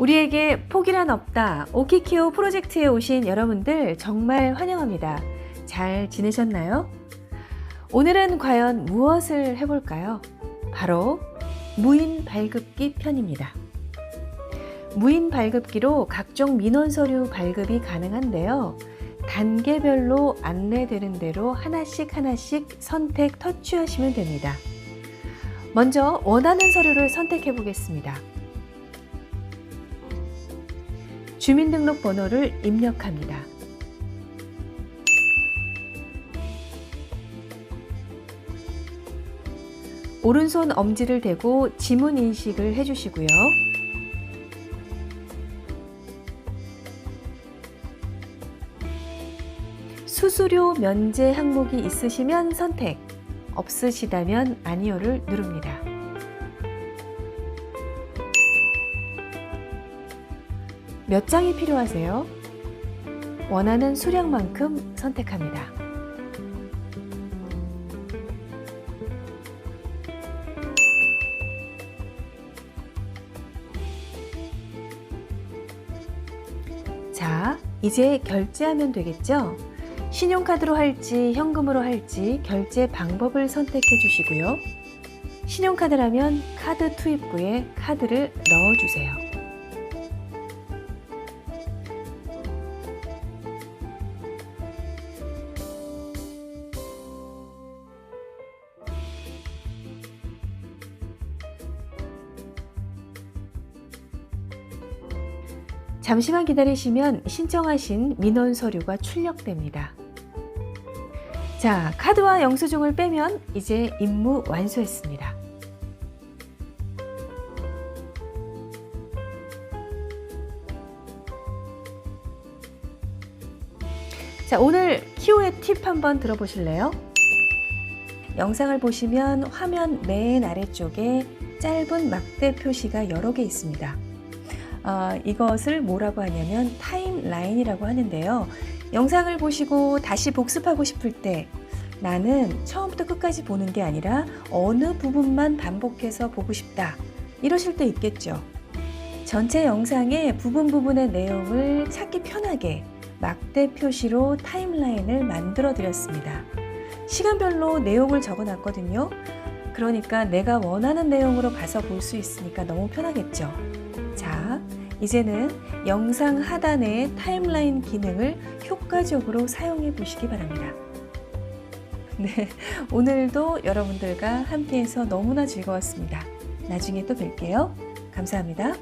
우리에게 포기란 없다. 오키키오 프로젝트에 오신 여러분들 정말 환영합니다. 잘 지내셨나요? 오늘은 과연 무엇을 해볼까요? 바로 무인 발급기 편입니다. 무인 발급기로 각종 민원 서류 발급이 가능한데요. 단계별로 안내되는 대로 하나씩 하나씩 선택 터치하시면 됩니다. 먼저 원하는 서류를 선택해 보겠습니다. 주민등록번호를 입력합니다. 오른손 엄지를 대고 지문 인식을 해주시고요. 수수료 면제 항목이 있으시면 선택, 없으시다면 아니오를 누릅니다. 몇 장이 필요하세요? 원하는 수량만큼 선택합니다. 자, 이제 결제하면 되겠죠? 신용카드로 할지 현금으로 할지 결제 방법을 선택해 주시고요. 신용카드라면 카드 투입구에 카드를 넣어 주세요. 잠시만 기다리시면 신청하신 민원 서류가 출력됩니다. 자, 카드와 영수증을 빼면 이제 임무 완수했습니다. 자, 오늘 키오의 팁 한번 들어보실래요? 영상을 보시면 화면 맨 아래쪽에 짧은 막대 표시가 여러 개 있습니다. 어, 이것을 뭐라고 하냐면 타임라인이라고 하는데요. 영상을 보시고 다시 복습하고 싶을 때 나는 처음부터 끝까지 보는 게 아니라 어느 부분만 반복해서 보고 싶다. 이러실 때 있겠죠. 전체 영상의 부분 부분의 내용을 찾기 편하게 막대 표시로 타임라인을 만들어 드렸습니다. 시간별로 내용을 적어 놨거든요. 그러니까 내가 원하는 내용으로 가서 볼 수 있으니까 너무 편하겠죠. 자, 이제는 영상 하단의 타임라인 기능을 효과적으로 사용해 보시기 바랍니다. 네, 오늘도 여러분들과 함께해서 너무나 즐거웠습니다. 나중에 또 뵐게요. 감사합니다.